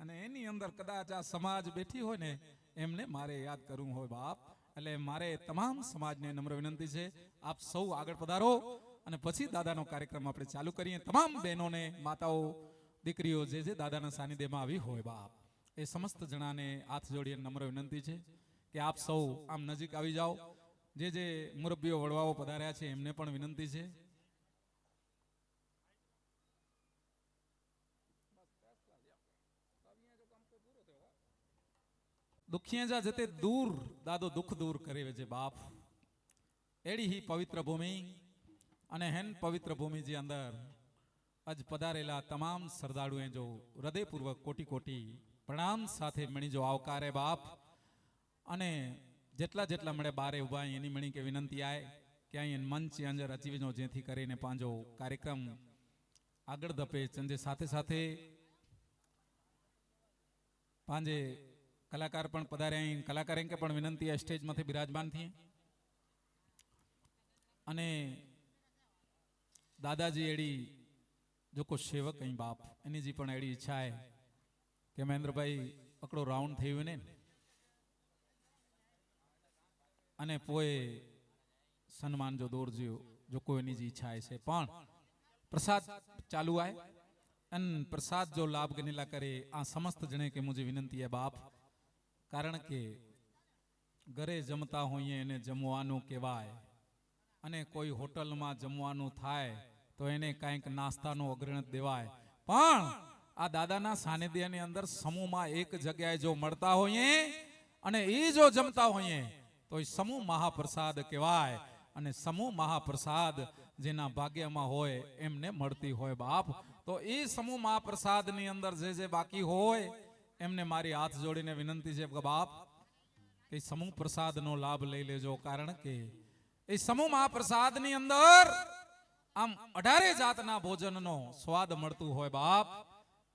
અને એની અંદર કદાચ આ સમાજ બેઠી હોય ને, એમને મારે યાદ કરવું હોય બાપ. એટલે મારે તમામ સમાજને નમ્ર વિનંતી છે, આપ સૌ આગળ પધારો અને પછી દાદાનો કાર્યક્રમ આપણે ચાલુ કરીએ. તમામ બહેનોને, માતાઓ, દીકરીઓ જે જે દાદાના સાનિધ્યમાં આવી હોય બાપ, એ સમસ્ત જણાને હાથ જોડીને નમ્ર વિનંતી છે કે આપ સૌ આમ નજીક આવી જાઓ. જે જે મુરબ્બીઓ વડવાઓ પધાર્યા છે, એમને પણ વિનંતી છે. દુખિયા જા જતે દૂર, દાદો દુઃખ દૂર કરે છે બાપ. એડી હી પવિત્ર ભૂમિ અને હેન પવિત્ર ભૂમિજી અંદર અજ પધારેલા તમામ શ્રદ્ધાળુએ જો હૃદયપૂર્વક કોટી કોટી પ્રણામ સાથે મણી જો આવકારે બાપ. અને જેટલા જેટલા મળે બારે ઊભા એની મણી કે વિનંતી આય કે અહીં મંચ અંદર અચીવીનો જેથી કરીને પાંજો કાર્યક્રમ આગળ ધપે. ચંદે સાથે સાથે પાંજે કલાકાર પણ પધાર્યા અહીં. કલાકાર કે પણ વિનંતી સ્ટેજમાંથી બિરાજમાન થઈએ. અને દાદાજી એડી જો કોઈ સેવક અહીં બાપ એની જે પણ એડી ઈચ્છા હે કે મહેન્દ્રભાઈ અકડો રાઉન્ડ થયું ને. અને પોએ સન્માન જો દોરજો, જો કોઈની જે ઈચ્છા છે. પણ પ્રસાદ ચાલુ આય. અન પ્રસાદ જો લાભ ગનેલા કરે, આ સમસ્ત જણે કે મુझे વિનંતી હે બાપ. કારણ કે ઘરે જમતા હોઈએ એને જમવાનું કહેવાય. અને કોઈ હોટલમાં જમવાનું થાય તો એને કાંઈક નાસ્તાનું અગ્રણ દેવાય. પણ આ દાદાના સાનિધ્યની અંદર સમૂહમાં એક જગ્યાએ જો મળતા હોઈએ અને એ જો જમતા હોઈએ તો એ સમૂહ મહાપ્રસાદ કહેવાય. અને સમૂહ મહાપ્રસાદ જેના ભાગ્યમાં હોય એમને મળતી હોય બાપ. તો એ સમૂહ મહાપ્રસાદની અંદર જે જે બાકી હોય એમને મારી હાથ જોડીને વિનંતી છે બાપ, કે સમૂહ પ્રસાદનો લાભ લઈ લેજો. કારણ કે એ સમૂહ મહાપ્રસાદની અંદર આમ અઢારે જાતના ભોજનનો સ્વાદ મળતું હોય બાપ.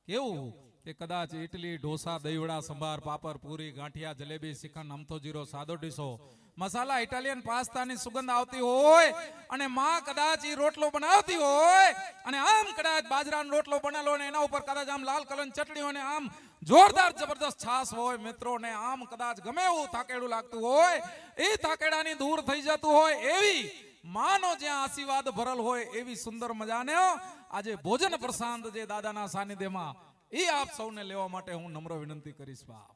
કેવું? કે કદાચ ઇડલી ઢોસા, દહીવડા, સંભાર પાપર પૂરી, ગાંઠિયા, જલેબી, શ્રીખંડ અમથો જીરો, સાદો ડીસો મસાલા, ઇટાલિયન પાસ્તાની સુગંધ આવતી હોય અને માં કદાચ એ રોટલો બનાવતી હોય અને આમ કદાચ બાજરાનો રોટલો બનેલો ને એના ઉપર કદાચ આમ લાલ કલર ચટણી હોય ને આમ જોરદાર જબરદસ્ત છાસ હોય મિત્રો ને આમ કદાચ ગમે એવું થાકેડું લાગતું હોય, એ થાકેડાની દૂર થઈ જતું હોય, એવી માનો જ્યાં આશીર્વાદ ભરલ હોય, એવી સુંદર મજાને આજે ભોજન પ્રસાદ જે દાદાના સાનિધ્યમાં, એ આપ સૌને લેવા માટે હું નમ્ર વિનંતી કરીશ, બાપ.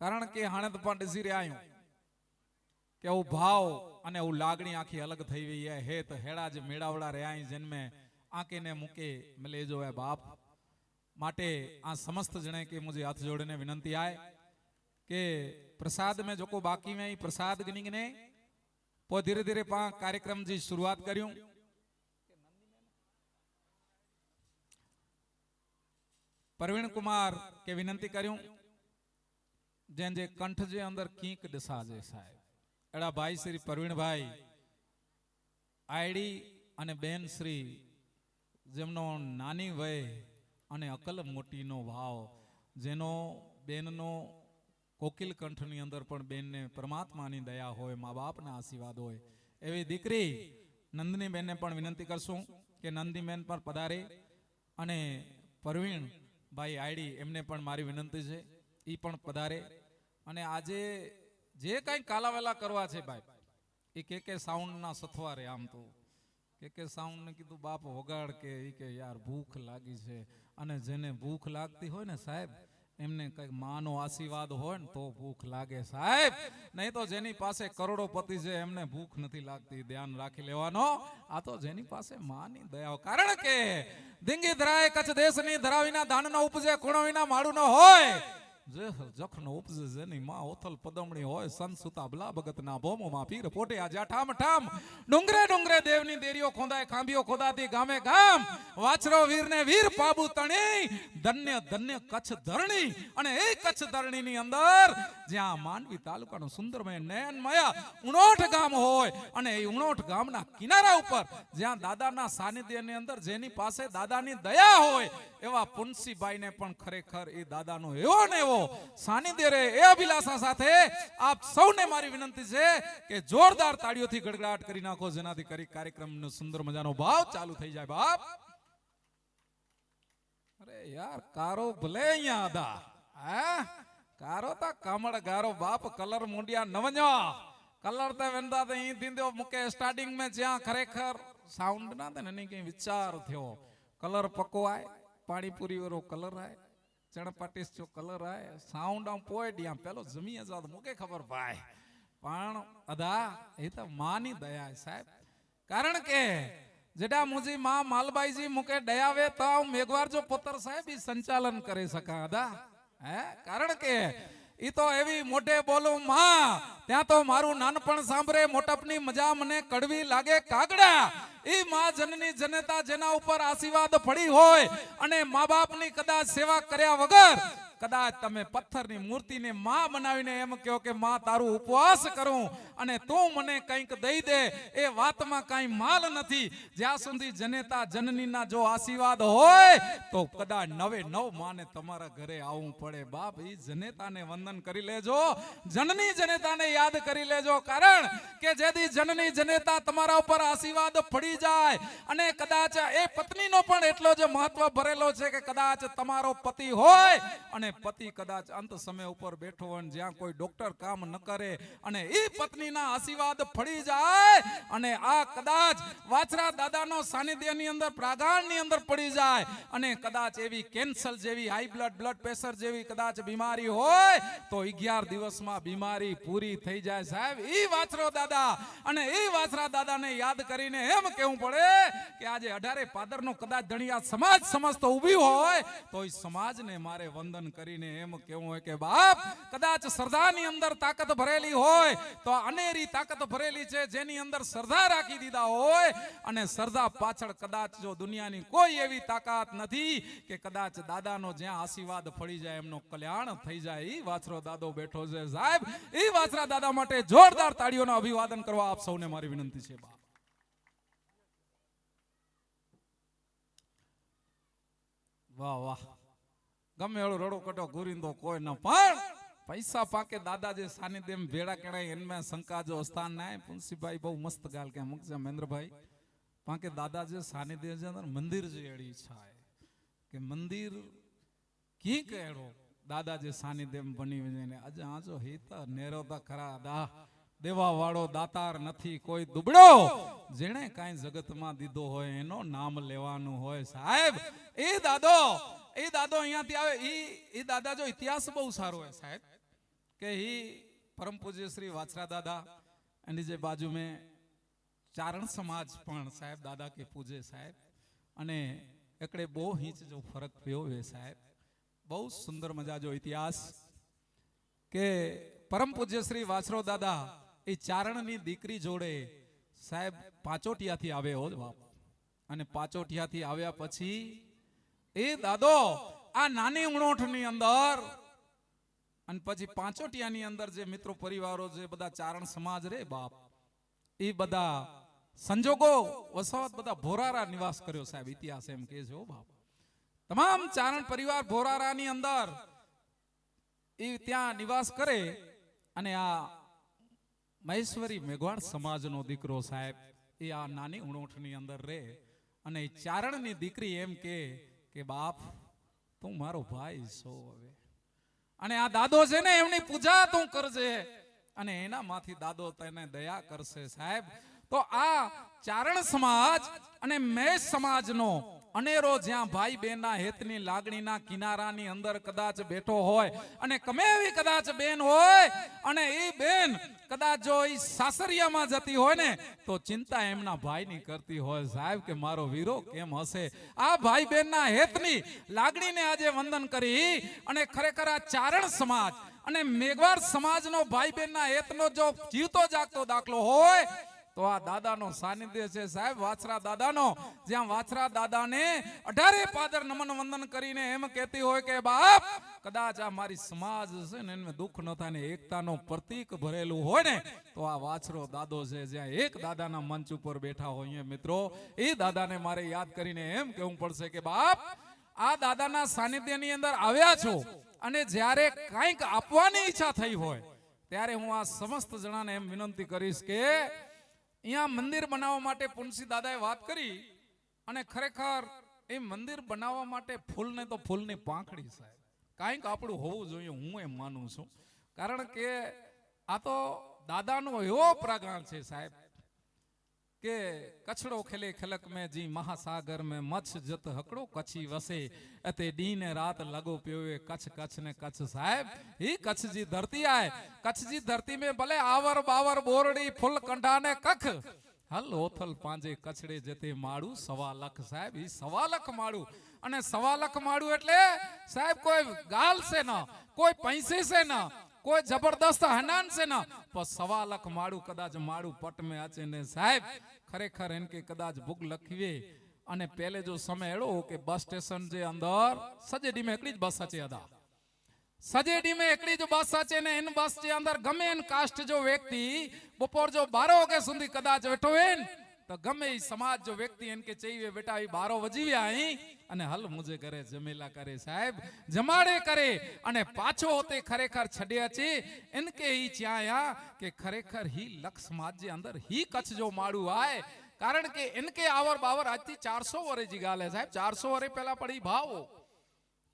કારણ કે હાણે તો પણ ડિસી રહ્યા આયું કે હું ભાવ અને હું લાગણી આખી અલગ થઈ ગઈ હે તો હેડા જ મેળાવડા રહ્યા જન્મે आके ने मुके, मिले जो है बाप। माटे आ समस्त जने के मुझे हाथ जोड़ने विनंती आए के प्रसाद में जो को बाकी में प्रसाद गिनी ने वो धीरे धीरे पा कार्यक्रम जी शुरुआत करूँ प्रवीण कुमार के विनती करूँ जैसे कंठ जे अंदर कीक दिशा जे साहब। अड़ा भाई श्री प्रवीण भाई, आईडी अने बेन श्री જેમનો નાની વય અને અકલ મોટીનો ભાવ, જેનો બેનનો કોકિલ કંઠની અંદર પણ બેનને પરમાત્માની દયા હોય, મા બાપના આશીર્વાદ હોય, એવી દીકરી નંદની બેનને પણ વિનંતી કરશું કે નંદી બેન પણ પધારે અને પરવીણ ભાઈ આઈડી એમને પણ મારી વિનંતી છે એ પણ પધારે. અને આજે જે કાંઈ કાલાવેલા કરવા છે ભાઈ એ કે કે સાઉન્ડના સથવારે આમ તો. કે કે સાઉન્ડને કીધું, બાપ, વગાડ કે એ કે યાર ભૂખ લાગી છે. અને જેને ભૂખ લાગતી હોય ને સાહેબ, એમને કંઈક માનો આશીર્વાદ હોય ને તો ભૂખ લાગે સાહેબ. નહીં તો જેની પાસે કરોડોપતિ છે, એમને ભૂખ નથી લાગતી. ધ્યાન રાખી લેવાનો. આ તો જેની પાસે માની દયા કારણ કે ધીંગી ધરાય, કચ્છ દેશની ધરાવીના ધાનનો ઉપજે ખૂણો વિના માળું ન હોય. જે જખનો ઉપજે જેની માં ઓથલ પદમણી હોય સંત બલા ભોમો માં પીર પોટે આજા ઠામ ઠામ. ડુંગરે ડુંગરે દેવની દેરીઓ ખોદાય, ખાંભીઓ ખોદાતી ગામે ગામ. વાછરો વીરને વીર પાબુ તણી, ધન્ય ધન્ય કચ્છ ધરણી. અને એ કચ્છ ધરણીની અંદર જ્યાં માંડવી તાલુકાનું સુંદરમય નયનમય ઉણોઠ ગામ હોય, અને એ ઉણોઠ ગામના કિનારા ઉપર જ્યાં દાદાના સાનિધ્યની અંદર જેની પાસે દાદાની દયા હોય, એવા પુનસીભાઈને પણ ખરેખર એ દાદાનો એવો ને એવો જોરદાર તાળીઓથી ગડગડાટ કરી નાખો, જેનાથી કરી કાર્યક્રમનો સુંદર મજાનો ભાવ ચાલુ થઈ જાય. બાપ! અરે યાર, કારો ભલે અહીંયા હા? કારો તા કામડ ગારો. બાપ, કલર મુંડિયા નવજો કલર તો વેંદા તો અહીં દીંદો મુકે સ્ટાર્ટિંગ મેં જ્યાં ખરેખર સાઉન્ડ ના થાય ને કઈ વિચાર થયો. કલર પકવાય, પાણીપુરી વાળો કલર આય. ચણપાટીસ જો કલર આય. સાઉન્ડ આમ પોઈડિયા પેલો જમીએ જાત મુકે ખબર ભાઈ. પણ અદા એ તો માની દયા છે સાહેબ. કારણ કે જેડા મુજી માં માલબાઈજી મુકે દયાવે તો મેઘવાર જો પુત્ર સાહેબ સંચાલન કરી શકા અદા હે? કારણ કે ઈ તો એવી મોટે બોલું, માં, ત્યાં તો મારું નાનપણ સાંભળે, મોટપની મજા મને કડવી લાગે કાગડા. ઈ માં જનની જનતા જેના ઉપર આશીર્વાદ પડી હોય અને મા બાપની કદાચ સેવા કર્યા વગર કદાચ તમે પથ્થરની મૂર્તિને માં બનાવીને એમ કહો કે માં, તારું ઉપવાસ કરું અને તું મને કંઈક દઈ દે, એ વાતમાં કાંઈ માલ નથી. જ્યાં સુધી જનેતા જનનીના જો આશીર્વાદ હોય, તો કદાચ નવે નવ માને તમારા ઘરે આવવું પડે. બાપ એ જનેતાને વંદન કરી લેજો. જનની જનેતાને યાદ કરી લેજો. કારણ કે જેથી જનની જનેતા તમારા ઉપર આશીર્વાદ પડી જાય અને કદાચ એ પત્નીનો પણ એટલો જ મહત્વ ભરેલો છે કે કદાચ તમારો પતિ હોય અને પતિ કદાચ અંત સમય ઉપર બેઠો હોય જ્યાં કોઈ ડોક્ટર કામ ન કરે અને એ પત્નીના આશીર્વાદ ફળી જાય અને આ કદાચ વાછરા દાદાનો સાનિધ્યની અંદર પ્રાગાણની અંદર પડી જાય અને કદાચ એવી કેન્સર જેવી હાઈ બ્લડ બ્લડ પ્રેશર જેવી કદાચ બીમારી હોય તો 11 દિવસમાં બીમારી પૂરી થઈ જાય સાહેબ. એ વાછરો દાદા અને એ વાછરા દાદાને યાદ કરીને એમ કેવું પડે કે આજે અઢારે પાદરનો કદાચ ધણિયા સમાજ સમસ્ત ઊભી હોય તો એ સમાજને મારે વંદન કરીને એમ કેવું હોય કે, બાપ, કદાચ શ્રદ્ધાની અંદર તાકાત ભરેલી હોય, તો અનેરી તાકાત ભરેલી છે, જેની અંદર શ્રદ્ધા રાખી દીધા હોય, અને શ્રદ્ધા પાછળ કદાચ જો દુનિયાની કોઈ એવી તાકાત નથી કે કદાચ દાદાનો જ્યાં આશીર્વાદ ફળી જાય, એમનો કલ્યાણ થઈ જાય. ઈ વાછરો દાદો બેઠો છે, સાહેબ, ઈ વાછરા દાદા માટે જોરદાર તાળીઓનો અભિવાદન કરવા આપ સૌને મારી વિનંતી છે, બાપ. વાહ વાહ. ગમે એળો રડો કટો ગુરીંદો કોઈ ન, પણ પૈસા પાકે દાદા જે સાનિધ્યમ ભેડા કેણાય એનમાં શંકા સ્થાન નાય. પુનસીભાઈ બહુ મસ્ત ગાલ કે મુકજે મહેન્દ્રભાઈ. પાકે દાદા જે સાનિધ્ય છે અંદર મંદિર જે એડી ઈચ્છા કે મંદિર કી કેડો દાદા જે સાનિધ્યમ બની વજે આજે આજો હેતા નેરોતા ખરા દા દેવા વાળો દાતાર નથી, કોઈ દુબળો. જેણે કાંઈ જગતમાં દીધો હોય, એનો નામ લેવાનું હોય સાહેબ. એ દાદો એ દાદો અહીંયાથી આવે એ એ દાદા જો ઇતિહાસ બહુ સારો હોય સાહેબ, કે એ પરમ પૂજ્ય શ્રી વાછરા દાદા એની જે બાજુ મેં ચારણ સમાજ પણ સાહેબ દાદા કે પૂજે સાહેબ, અને એકડે બહુ હિંચ જો ફરક પયો હે સાહેબ, બહુ સુંદર મજા જો ઇતિહાસ, કે પરમ પૂજ્ય શ્રી વાછરો દાદા, એ ચારણની દીકરી જોડે સાહેબ પાચોટિયાથી આવ્યો, બાપ. અને પાચોટિયાથી આવ્યા પછી એ દાદો, આ નાની ઉણોઠની અંદર અને પછી પાંચોટિયાની અંદર જે મિત્રો પરિવારો જે બધા ચારણ સમાજ રે બાપ, એ બધા સંજોગો વસાવત બધા ભોરારા નિવાસ કર્યો સાહેબ, ઇતિહાસ એમ કે છે બાપ. તમામ ચારણ પરિવાર ભોરારાની અંદર એ ત્યાં નિવાસ કરે અને આ મહેશ્વરી મેઘવાણ સમાજનો દીકરો સાહેબ, એ આ નાની ઉણોઠની અંદર રહે અને ચારણની દીકરી એમ કે કે બાપ, તું મારો ભાઈ છો હવે. અને આ દાદો છે ને, એમની પૂજા તું કરજે. અને એના માંથી દાદો તને દયા કરશે સાહેબ. તો આ ચારણ સમાજ અને મેષ સમાજનો અનેરો જ્યાં ભાઈ બહેનના હેતની લાગણીના કિનારાની અંદર કદાચ બેઠો હોય અને કમે એવી કદાચ બેન હોય અને એ બેન કદાચ જો એ સાસરિયામાં જતી હોય ને, તો ચિંતા એમના ભાઈની કરતી હોય. સાહેબ, કે મારો વીરો કેમ હશે? આ ભાઈ બહેનના હેતની લાગણીને આજે વંદન કરી અને ખરેખર આ ચારણ સમાજ અને મેઘવાડ સમાજનો ભાઈ બહેનના હેતનો જો જીવતો જાગતો દાખલો હોય તો આ દાદાનો સાનિધ્ય છે સાહેબ, વાછરા દાદાનો. જ્યાં વાછરા દાદાને અઢારે પાદર નમન વંદન કરીને એમ કહેતી હોય કે, બાપ, કદાચ આ મારી સમાજ છે ને એને દુઃખ ન થાય ને એકતાનો પ્રતીક ભરેલું હોય ને, તો આ વાછરો દાદો છે જ્યાં એક દાદાના મંચ ઉપર બેઠા હોઈએ મિત્રો, એ દાદાને મારે યાદ કરીને એમ કહેવું પડશે કે, બાપ, આ દાદાના સાનિધ્યની અંદર આવ્યા છો અને જ્યારે કંઈક આપવાની ઈચ્છા થઈ હોય, ત્યારે હું આ સમસ્ત જણાને એમ વિનંતી કરીશ કે અહીંયા મંદિર બનાવવા માટે પુનસી દાદાએ વાત કરી અને ખરેખર એ મંદિર બનાવવા માટે ફૂલને તો ફૂલની પાંખડી સાહેબ. કાંઈક આપણું હોવું જોઈએ, હું એમ માનું છું. કારણ કે આ તો દાદાનો એવો પ્રગાણ છે સાહેબ. કે કછડો ખેલે ખલક મેં જી મહાસાગર મેં મચ્છ જત હકડો કચ્છી વસે. અતે દી ને રાત લગો પ્યોવે કચ્છ કચ્છ ને કચ્છ સાહેબ. હી કચ્છ જી ધરતી આય. કચ્છ જી ધરતી મેં ભલે આવર બાવર બોરડી ફૂલ કંઠા ને કખ. હલ ઓથલ પાંજે કચડે જતે માળું સવા લખ સાહેબ. એ સવા લખ માળું અને સવા લખ માળું એટલે સાહેબ કોઈ ગાલ સે ન, કોઈ પૈસે સે ન કોઈ જબરદસ્ત હનાન છે ને. પણ સવા લાખ માળું કદાચ માળું પટ મેં આચે ને સાહેબ, ખરેખર એમ કે કદાચ ભૂખ લખીએ અને પહેલે જો સમય એળો કે બસ સ્ટેશન જે અંદર સજે ડીમે એકડી જ બસ છે હતા સજે ડીમે એકડી જ બસ છે ને એન બસ જે અંદર ગમે એન કાસ્ટ જો વ્યક્તિ બપોર જો બારો વાગે સુધી કદાચ બેઠો હોય તો ગમે એ સમાજ જો વ્યક્તિ એમ કે ચૈવે બેટા એ બારો વજીવે અહીં અને હલ મુજે કરે, જમેલા કરે સાહેબ, જમાડે કરે અને પાછો હોતે ખરેખર છડ્યા છે. એન કે ઈ ચાયા કે ખરેખર હી લક્ષ સમાજ જે અંદર હી કચ્છ જો માડું આય. કારણ કે એન કે આવર બાવર આજથી ચારસો વરે જી ગાલે સાહેબ, ચારસો વરે પહેલા પડી ભાવો.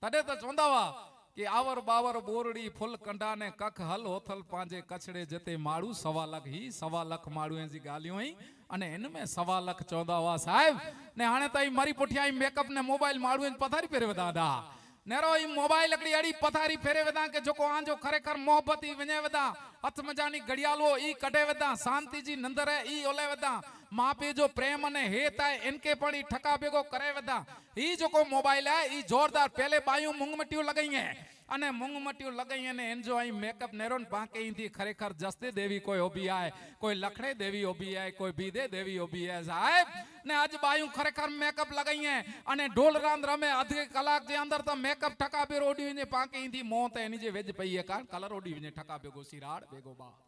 તને તો ચોંદાવા કે આવર બાવર બોરડી ફૂલ કંડા ને કખ હલ હોથલ પાંજે કચડે જતે માળું સવા લખ હી સવા લખ માળું એજી ગાલ્યું અહીં. અને એને મેં સવા લાખ ચોદાવા સાહેબ, ને હાણે તો મારી પોઠિયા મેકઅપ ને મોબાઈલ માળું પથારી પહેરવે દાદા. નેરો ઈ મોબાઈલ અકડી અડી પથારી ફેરે વેદા કે જોકો આંજો ખરેખર મોહબત ઈ વણે વેદા હથ મજાની ઘડિયાળો ઈ કઢે વેદા શાંતિજી નંદરે ઈ ઓલે વેદા માપે જો પ્રેમ અને હેત આય, એનકે પણ ઈ ઠકા ભેગો કરે વદા ઈ જોકો મોબાઈલ આય, ઈ જોરદાર પહેલે બાયું મૂંગમટિયું લગાઈએ. અને મૂંગમટિયું લગાઈએ ને એન જો અહીં મેકઅપ નેરો ને પાંકે ઈથી ખરેખર જસ્તી દેવી કોઈ ઓબી આય, કોઈ લખડે દેવી ઓબી આય, કોઈ બીદે દેવી ઓબી આય. સાહેબ, ને આજ બાયું ખરેખર મેકઅપ લગાઈએ અને ઢોલ રાંદ રમે અડધી કલાક જે અંદર તો મેકઅપ ઠકા ભેરો ઓડી ને પાંકે ઈથી મોં તો એની જે વેજ પઈએ કારણ કલર ઓડી ને ઠકા ભેગો સિરાડ ભેગો બા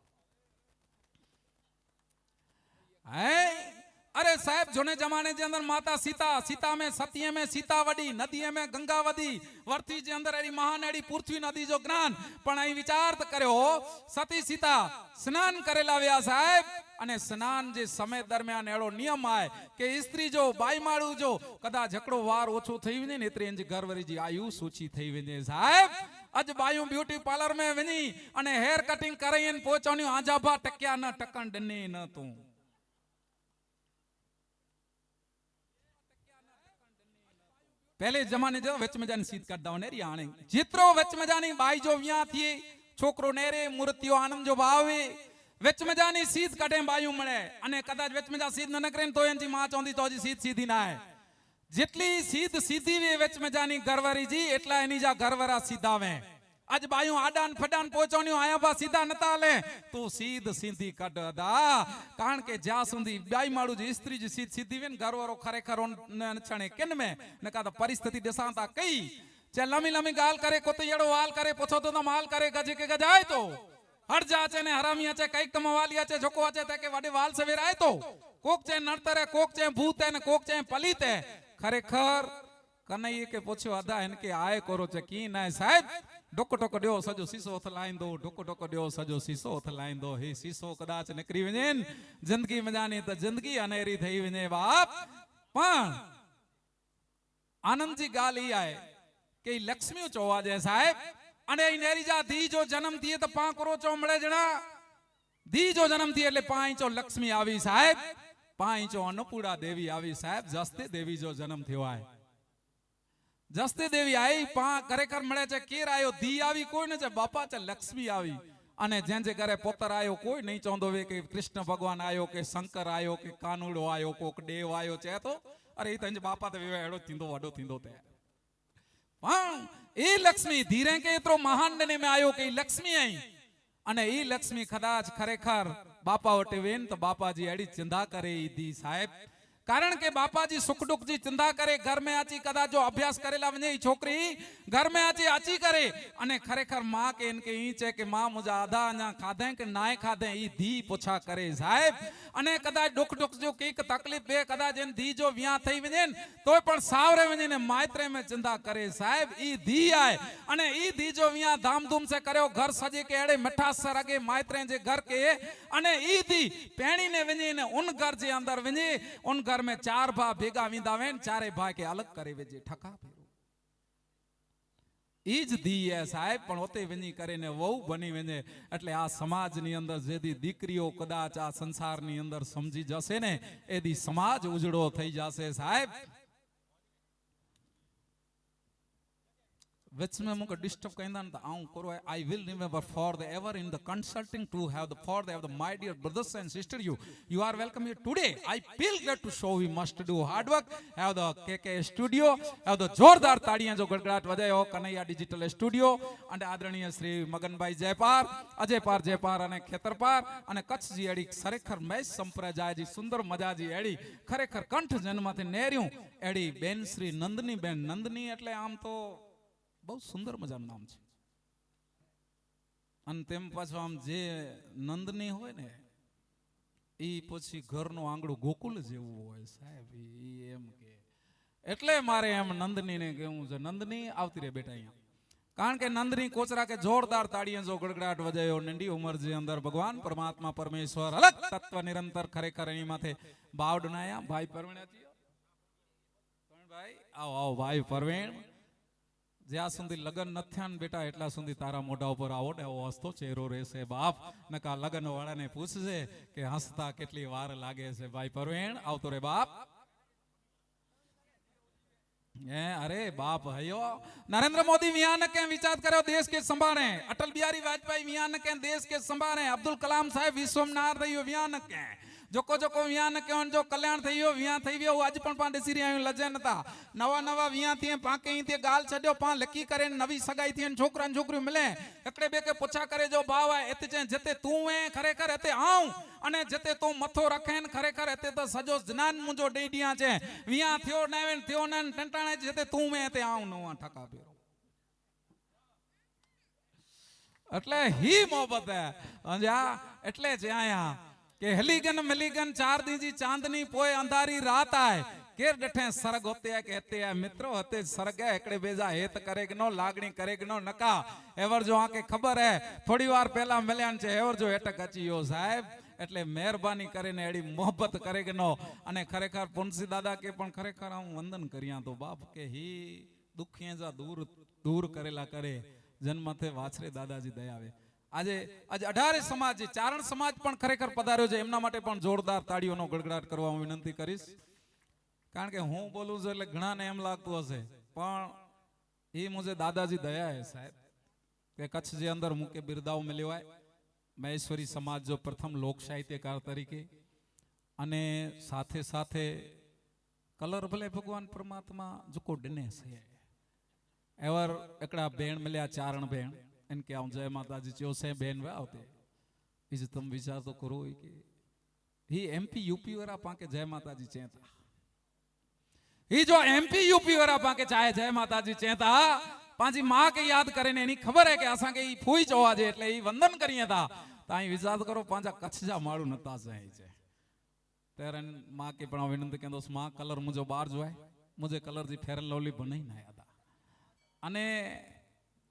હે अरे साहब जोने जमाने जे अंदर माता सीता सीता में सतीय में सीता वडी नदी में गंगा वदी वर्ती जे अंदर अड़ी महान अड़ी पृथ्वी नदी जो ज्ञान पण અહીં વિચાર તો કર્યો સતી સીતા સ્નાન કરેલા વ્યા સાહેબ અને સ્નાન જે સમય દરમિયાન એડો નિયમ આય કે સ્ત્રી જો બાઈ માળું જો કદાચ ઝકડો વાર ઓછો થઈ વને ને એતરી એની ઘરવરી जी आयु सूची થઈ વને સાહેબ અજ બાયું બ્યુટી પાર્લર में વની અને હેર કટિંગ કરાઈ ને પહોંચવાની આજાભા ટક્યા ન ટકણ ડને ન તું પહેલે જમાને જો વચમજાની સીત કરતા નેરી આણે જેતરો વચમજાની બાઈ જો વ્યા થી છોકરો નેરે મૂર્તિઓ આનંદ જો ભાવે વચમજાની સીત કાઢે બાયું મળે અને કદાચ વચમજા સીત ન કરે તો એની માં ચોંધી તોજી સીત સીધી ના જેટલી સીધ સીધી વે વચમજાની ગરવરી જી એટલા એની જા ગરવરા સીધાવે આજ બાયું આડાન ફડાન પહોંચવાની આયા સીધા નતા લે તું સીધ સીધી કાઢ દા. કારણ કે જ્યાં સુધી બાઈ માળું જે સ્ત્રી જે સીધ સીધી વેન ગરવારો ખરેખર અનછણે કેન મે ને? કાતા પરિસ્થિતિ દેસાંતા કઈ. ચે લમી લમી ગાલ કરે કોતો એડો વાલ કરે, પોછો તો માલ કરે, ગજે કે ગજાય તો. હટ જા છે ને હરામી છે, કંઈક તો મવાલિયા છે જોકો છે, તે કે વાડે વાલ સવેરાય તો. કોક છે નડતરે, કોક છે ભૂત ને કોક છે પલીતે. ખરેખર કનૈયે કે પૂછ્યો અદા એને કે આય કરો છે, કી ના સાહેબ? ડોકો ટોકો ડ્યો સજો સીસો ઓથ લાઈન દો ડોકો ટોકો ડ્યો સજો સીસો ઓથ લાઈન દો હે સીસો કદાચ નીકળી વજે જિંદગી મજાની તો જિંદગી અનેરી થઈ વજે બાપ. પણ આનંદજી ગાલ ઈ આય કે લક્ષ્મી ચોવા જે સાહેબ. અને એ નેરીજા ધી જો જન્મ થીએ તો પાંચ કરો ચો મળે જણા? ધી જો જન્મથી એટલે પાંચ ચો લક્ષ્મી આવી સાહેબ. પાંચ ચો અન્નપૂડા દેવી આવી સાહેબ. જસ્તે દેવી જો જન્મ થયો આય. જસ્તે દેવી, આઈ પા, ખરેખર મળે છે, કેર આયો, ધી આવી કોઈ ન છે, બાપા છે, લક્ષ્મી આવી. અને જે જે ઘરે પોતર આયો, કોઈ નહીં ચોંધો વે કે કૃષ્ણ ભગવાન આયો, કે શંકર આયો, કે કાનુડો આયો, કોક દેવ આયો છે તો? અરે તંજ બાપા તો એડો થીંદો વડો થીંદો તે. પણ એ લક્ષ્મી ધીરે કે એટલો મહાન ને મેં આયો કે લક્ષ્મી આઈ. અને એ લક્ષ્મી કદાચ ખરેખર બાપા વટે વેન તો બાપાજી અડી ચિંતા કરે ઈ દી સાહેબ. કારણ કે બાપાજી સુખ દુઃખ જી ચિંતા કરે, ઘર મેં આચી કદાચ જો અભ્યાસ કરેલા વને છોકરી, ઘર મેં આચી આચી કરે. અને ખરેખરમાં કે એને કે ઈ છે કે માં મુજા આધા ના ખાધે કે નાય ખાધે, ઈ ધી પૂછા કરે સાહેબ. અને કદાચ દુઃખ દુઃખ જો કંઈક તકલીફ બે, કદાચ એને ધી જો વ્યા થઈ વને તોય પણ સાવરે વને ને માયત્રે મેં ચિંતા કરે સાહેબ. ઈ ધી આય. અને ઈ ધી જો વ્યા ધામધૂમ સે કર્યો, ઘર સજે કે એડે મીઠાસ સર અગે માયત્રે જે ઘર કે, અને ઈ ધી પેણી ને વને ને ઉન ઘર જે અંદર વને, ઉન ઘર ખેતર મેં ચાર ભા ભેગા વિંધાવે ને ચારે ભા કે અલગ કરે વેજે, ઠકા ફેરો. ઈ જ ધી સાહેબ, પણ ઓતે વની કરીને વહુ બની વેને એટલે આ સમાજની અંદર જેદી દીકરીઓ કદાચ આ સંસારની અંદર સમજી જશે ને, એદી સમાજ ઉજળો થઈ જશે સાહેબ. which me mung disturb kainda and aun koro i will remember for the ever in the consulting to have the for the have the my dear brothers and sister you you are welcome here today i feel glad to show we must do hard work have the kk studio have the જોરદાર તાળીયા જો ગડગડાટ વજાયો Kanaiya digital studio અને આદરણીય શ્રી મગનભાઈ જયપાર અજયપાર જયપાર અને ખેતરપાર અને કચ્છજી એડી ખરેખર મેચ સંપ્રદાયજી સુંદર મજાજી એડી ખરેખર કંઠ જન્મથી નેર્યું એડી બેન શ્રી નંદની બેન નંદની એટલે આમ તો બહુ સુંદર મજાનું નામ છે. અને તેમ પાછું આમ જે નંદની હોય ને, એ પછી ઘરનું આંગણું ગોકુલ જેવું હોય સાહેબ એમ કે. એટલે મારે એમ નંદનીને કહેવું છે, નંદની, આવતી રહે બેટા અહીંયા. કારણ કે નંદની કોચરા કે જોરદાર તાળીએ જો ગડગડાટ વજાયો, નંડી ઉંમર જે અંદર ભગવાન પરમાત્મા પરમેશ્વર, અલગ તત્વ નિરંતર ખરેખર એની માથે બાવ ડનાયા ભાઈ પરવીણ્યા ભાઈ, આવો આવો, ભાઈ પરવીણ. જ્યાં સુધી લગ્ન નથી ને બેટા, એટલા સુધી તારા મોઢા ઉપર આવો ને હસતો ચહેરો રહેશે બાપ. નકા લગ્ન વાળાને પૂછશે કે હસતા કેટલી વાર લાગે છે. ભાઈ પરવેણ, આવતો રે બાપ. હે, અરે બાપ, હયો. નરેન્દ્ર મોદી મિયાન કે વિચાર કર્યો દેશ કે સંભાળે? અટલ બિહારી વાજપેયી મિયાન કે દેશ કે સંભાળે? અબ્દુલ કલામ સાહેબ વિશ્વનાથ રહ્યો મિયાન કે જોકો જોકો વિયા ને કહેવાનું જો કલ્યાણ થઈ ગયો વિયા થઈ ગયો આજ પણ પાંડે સિરી રહ્યા લજે નતા નવા નવા વિયા થી પાકે તે ગાલ છડ્યો પા લકી કરે નવી સગાઈ થી છોકરા ને છોકરી મળે. એકડે બે કે પૂછા કરે, જો ભાવ આ એતે જે જતે તું એ, ખરેખર એતે આઉં. અને જતે તું મથો રખે ને ખરેખર એતે તો સજો જ્ઞાન મુજો ડેડિયા છે. વિયા થયો ને થયો ને ટંટાણે જતે તું મે તે આઉં નવા ઠકા પેરો એટલે હી મોહબત હે. એટલે જ આયા. કે હલીગન મલીગન ચાર દીજી ચાંદની પોય અંધારી રાત આય. કેર ડઠે સરગ હોતે કે હતે મિત્રો હતે સરગ એકડે બેજા હેત કરે કે નો લાગણી કરે કે નો નકા. એવર જો આકે ખબર હે, થોડી વાર પહેલા મળ્યા છે એવર જો એટક અચીયો સાહેબ. એટલે મહેરબાની કરીને એડી મોહબ્બત કરે કે નો અને ખરેખર પુનસી દાદા કે પણ ખરેખર હું વંદન કર્યા તો બાપ કે હી દુખિયા જા દૂર દૂર કરેલા કરે. જન્મથે વાછરે દાદાજી દયાવે. આજે આજે અઢારે સમાજ છે. ચારણ સમાજ પણ ખરેખર પધાર્યો છે. એમના માટે પણ જોરદાર તાળીઓનો ગડગડાટ કરવા હું વિનંતી કરીશ. કારણ કે હું બોલું છું એટલે ઘણાને એમ લાગતું હશે. પણ એ મુજે દાદાજી દયા હે સાહેબ. કે કચ્છ જે અંદર મૂકે બિરદાઓ હોય મહેશ્વરી સમાજ જો પ્રથમ લોક સાહિત્યકાર તરીકે. અને સાથે સાથે કલર ભલે ભગવાન પરમાત્મા જો ડને છે એવર એકડા બેન મળ્યા ચારણ બેન એને કે આમ જય માતાજી, ચો છે બેન વે આવતે. બીજું તમે વિચાર તો કરો કે. હી એમપી યુપી વાળા પાંકે જય માતાજી ચેતા. હી જો એમપી યુપી વાળા પાંકે ચાહે જય માતાજી ચેતા. પાંચી માં કે યાદ કરે ને એની ખબર હે કે આસા કે ઈ ફૂઈ જોવા છે એટલે ઈ વંદન કરીએ તા. તાઈ વિચાર કરો પાંચા કચ્છજા માળું નતા જાય છે. ત્યારે માં કે પણ વિનંતી કેંદોસ, માં કલર મુજો બાર જોય મુજે કલર જી ફેરન લોલી બનાઈ ના આયા અને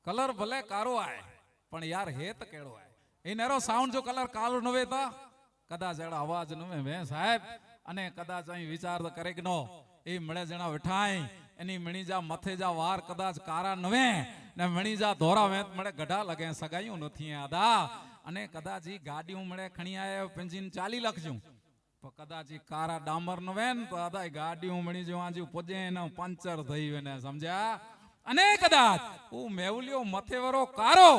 કલર ભલે કારો આય, પણ યાર હેત કેળો આય. એ નેરો સાઉન્ડ જો કલર કાળો નવે તો કદાચ એડા અવાજ નવે મે સાહેબ, અને કદાચ અહીં વિચાર કરે કે નો, એ મળે જણા વઠાય, એની મણીજા મથે જા વાર કદાચ કારા નવે ને મણીજા ધોરા વેત મળે, ગઢા લગે સગાયું નથી આદા અને કદાચ ઈ ગાડીઓ મળે ખણી આય પેન્જીન ચાલી લખજું. પણ કદાચ ઈ કારા ડામર નવે ને તો આદા ગાડીઓ મણી જો આજુ પોજે ને પંચર થઈ વેને સમજ્યા? અને કદાચ હું મેવલ્યો મથેવરો કારો.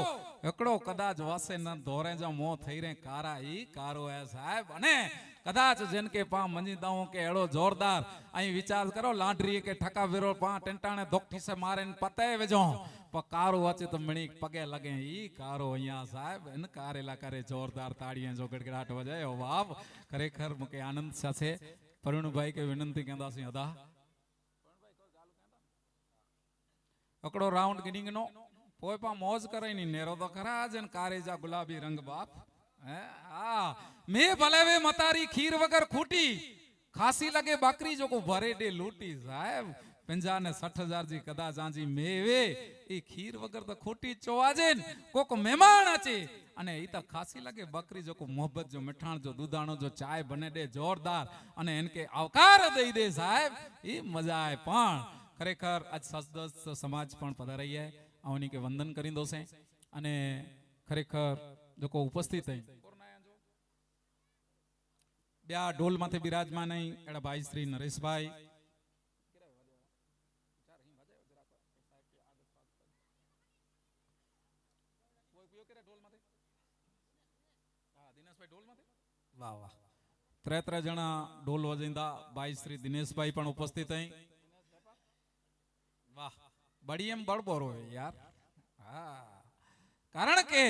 એકડો કદાચ વાસે ન ધોરે જા મો થઈ રે કારા ઈ કારો હે સાહેબ. અને કદાચ જેન કે પા મંજી દાઉ કે એડો જોરદાર અહીં વિચાર કરો લાંડરી કે ઠકા વેરો પા ટેંટાણે ધોકઠી સે મારે ને પતે વેજો. પ કારો વચ્ચે તો મણી પગે લગે ઈ કારો અહીંયા સાહેબ. એન કારેલા કરે જોરદાર તાળીએ જો ગડગડાટ વજાય. ઓ બાપ ખરેખર મુકે આનંદ સાથે. પરણુભાઈ કે વિનંતી કેંદાસી અદા. અકડો રાઉન્ડ ગિનિંગ નો પોય પા મોજ કરે ની નેરો તો ખરા જ કારેજા ગુલાબી રંગ બાપ. હે? આ. મે ભલે વે મતારી ખીર વગર ખૂટી. ખાસી લગે બકરી જો કો ભરે ડે લૂટી સાહેબ. પંજા ને સઠ હજાર જી કદા આજી મેવે. એ ખીર વગર તો ખોટી ચોવાજે ને કોક મહેમાન આચે. અને એ તો ખાસી લાગે બકરી જો મોહબ્બત જો મીઠાણ જો દૂધાણો જો ચાય બને દે જોરદાર. અને એને કે આવકાર દઈ દે સાહેબ. એ મજા આવે પણ. ખરેખર આજ સસદસ સમાજ પણ પધારાઈએ આવની કે વંદન કરી દોશે અને ખરેખર લોકો ઉપસ્થિત થઈ બે આ ઢોલમાંથી બિરાજમાન નહીં એડા ભાઈ શ્રી નરેશભાઈ. વાહ વાહ. ત્રે ત્રે જણા ઢોલ વજિંદા ભાઈ શ્રી દિનેશભાઈ પણ ઉપસ્થિત અહીં વાહ બળબોર યાર. કારણ કે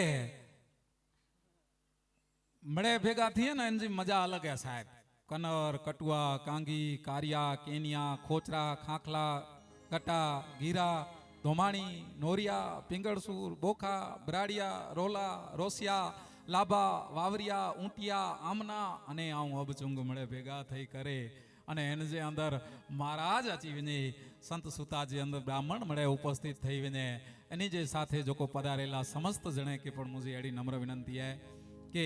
મળે ભેગા થઈએ ને એની મજા અલગ હે સાહેબ. કનર, કટુઆ, કાંગી, કારિયા, કેનિયા, ખોચરા, ખાખલા કટા ગીરા, ધોમાણી, નોરિયા, પિંગળસુર, બોખા, બ્રાડિયા, રોલા, રોસિયા, લાભા, વાવરિયા, ઊંટિયા, આમના અને આવું અબચુંગ મળે ભેગા થઈ કરે. અને એને જે અંદર મહારાજ અચીવીને સંત સુતાજી અંદર બ્રાહ્મણ મળે ઉપસ્થિત થઈને એની જે સાથે જોકો પધારેલા સમસ્ત જણે કે પણ મુજી એડી નમ્ર વિનંતી હે કે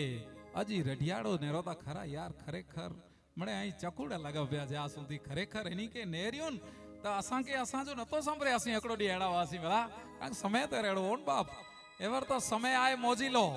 હજી રઢિયાળો નેરોતા ખરા યાર, ખરેખર મને અહીં ચકુડા લગાવ્યા છે આ સુધી ખરેખર એની કે નેર્યો તો અસાંકે અસાંજો નતો સંભળ્યાસી એકડો ડી હેડાવાસી ભલા કારણ સમય તો રેડો ઓન બાપ. એવર તો સમય આય મોજી લો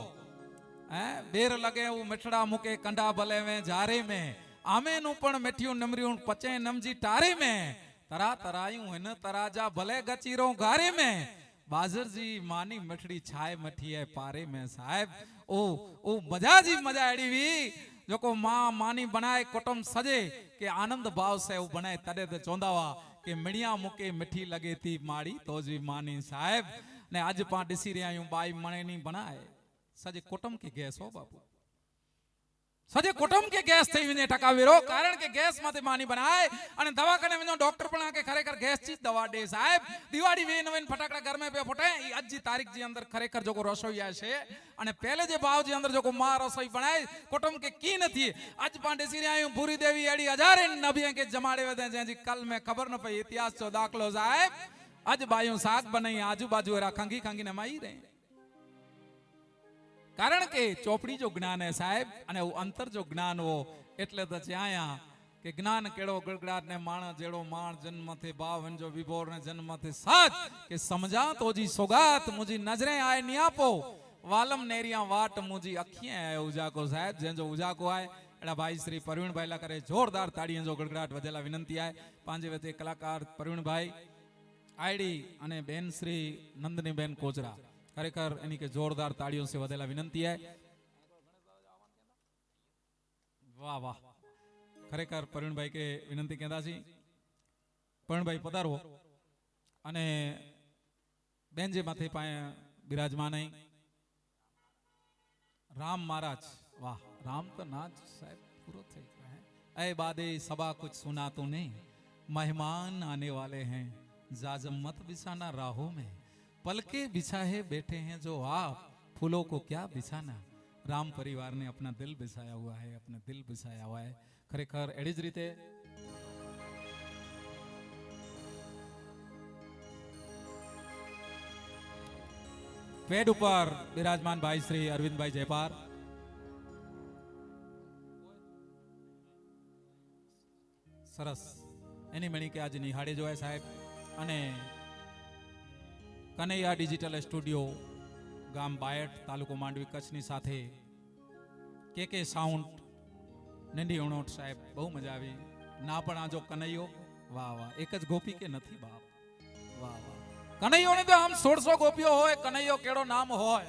હે, બેર લગે હું મીઠડા મૂકે કંડા ભલે મેં જારે મેં. આમેનું પણ મેઠિયું નમર્યું પચે નમજી તારે મેં. તરા તરાયું હન તરાજા, ભલે ગચીરો ગારે મેં. બાજરજી, માની મઠડી છાય મઠીએ પારે મેં સાહેબ. ઓ ઓ, મજાજી મજા એડીવી જોકો માં માની બનાય, કોટમ સજે, કે આનંદ ભાવ સે એવું બનાય, તડે તો ચોંદાવા કે મણિયા મૂકે મીઠી લગેતી માડી. તોજી માની સાહેબ. ને આજ પા ડીસી રહ્યા હું બાઈ મણેની બનાય. સજે કોટમ કે ગેસો બાપુ. સજે કુટુંબ કે ગેસ થઈ વિને ટકાવી રહો કારણ કે ગેસમાંથી માની બનાય અને દવાખાને વિનો ડોક્ટર પણ આકે ખરેખર ગેસ ચીજ દવા દે સાહેબ. દિવાળી વેન વેન ફટાકડા ઘરમાં પે ફોટે. એ આજની તારીખ જે અંદર ખરેખર જોકો રસોઈયા છે અને પહેલે જે ભાવ જે અંદર જોકો માં રસોઈ બનાય કુટુંબ કે કી નથી. અજ પાંડે સિરી આયું ભૂરી દેવી એડી હજારે નબીએ કે જમાડે વેદે જેજી કલ મે ખબર ન પઈ ઇતિહાસ ચો દાખલો સાહેબ. અજ બાયું શાક બનાઈ, આજુબાજુ રા ખંગી ખંગીને માઈ રહે. કારણ કે ચોપડી જો જ્ઞાન હે સાહેબ, અને અંતર જો જ્ઞાન હો, એટલે તો જ્યાં કે જ્ઞાન કેળો ગળગડાટ ને માણ જેડો માણ, જન્મથી ભાવ જો વિભોર ને જન્મથી સાત, કે સમજા તો જી સોગાત, મુજી નજરે આયની આપો. વાલમ નેરિયા વાટ મુજી આય ઉજાકો સાહેબ જેજો ઉજાકો આય, એડા ભાઈ શ્રી પરવીણભાઈ લા કરે જોરદાર તાળીઓ જો ગડગડાટ વધેલા વિનંતી આય. પાંજે વતે કલાકાર પરવીણભાઈ આઈડી અને બેન શ્રી નંદની બેન કોચરા. ખરેખર એની કે જોરદાર તાળીઓ સે વધેલા વિનંતી હે. વાહ વાહ. ખરેખર પરવીણભાઈ કે વિનંતી કહેતા છે? પરણભાઈ પધારવો. અને બેન જે માથે પાસે બિરાજમાન રામ મહારાજ. વાહ, રામ તો નાચ સાહેબ પૂરો થઈ ગયો હે. એ બાદે સબા કુછ સુના નહીં. મહેમાન આને વાલે હૈ. જાજમ મત રાહો મેં. पलके बिछाए बैठे हैं जो आप फूलों को क्या बिछाना राम परिवार ने अपना दिल बिछाया हुआ है अपना दिल बिछाया हुआ है ખરેખર એડી જ રીતે પેડ ઉપર બિરાજમાન ભાઈ શ્રી અરવિંદભાઈ જયપાર સરસ એની મણી કે આજે નિહાળે જોય સાહેબ અને કનૈયા ડિજિટલ સ્ટુડિયો, ગામ બાયટ, તાલુકો માંડવી, કચ્છની સાથે કે કે સાઉન્ડ, નંદી ઉણોટ સાહેબ, બહુ મજા આવી. ના પણ આજો કનૈયો, વાહ વાહ. એક જ ગોપી કે નથી, બાપ? વાહ વાહ. કનૈયોની તો આમ સોળસો ગોપીઓ હોય, કનૈયો કેળો નામ હોય.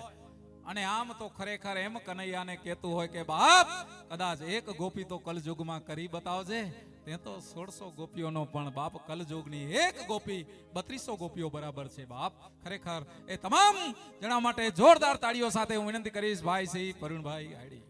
અને આમ તો ખરેખર એમ કનૈયાને કહેતું હોય કે, બાપ, કદાચ એક ગોપી તો કલયુગમાં કરી બતાવજે. તે તો સોળસો ગોપીઓનો પણ બાપ કલજોગની એક ગોપી બત્રીસો ગોપીઓ બરાબર છે બાપ. ખરેખર એ તમામ જણા માટે જોરદાર તાળીઓ સાથે હું વિનંતી કરીશ ભાઈ શ્રી પરુણભાઈ આડી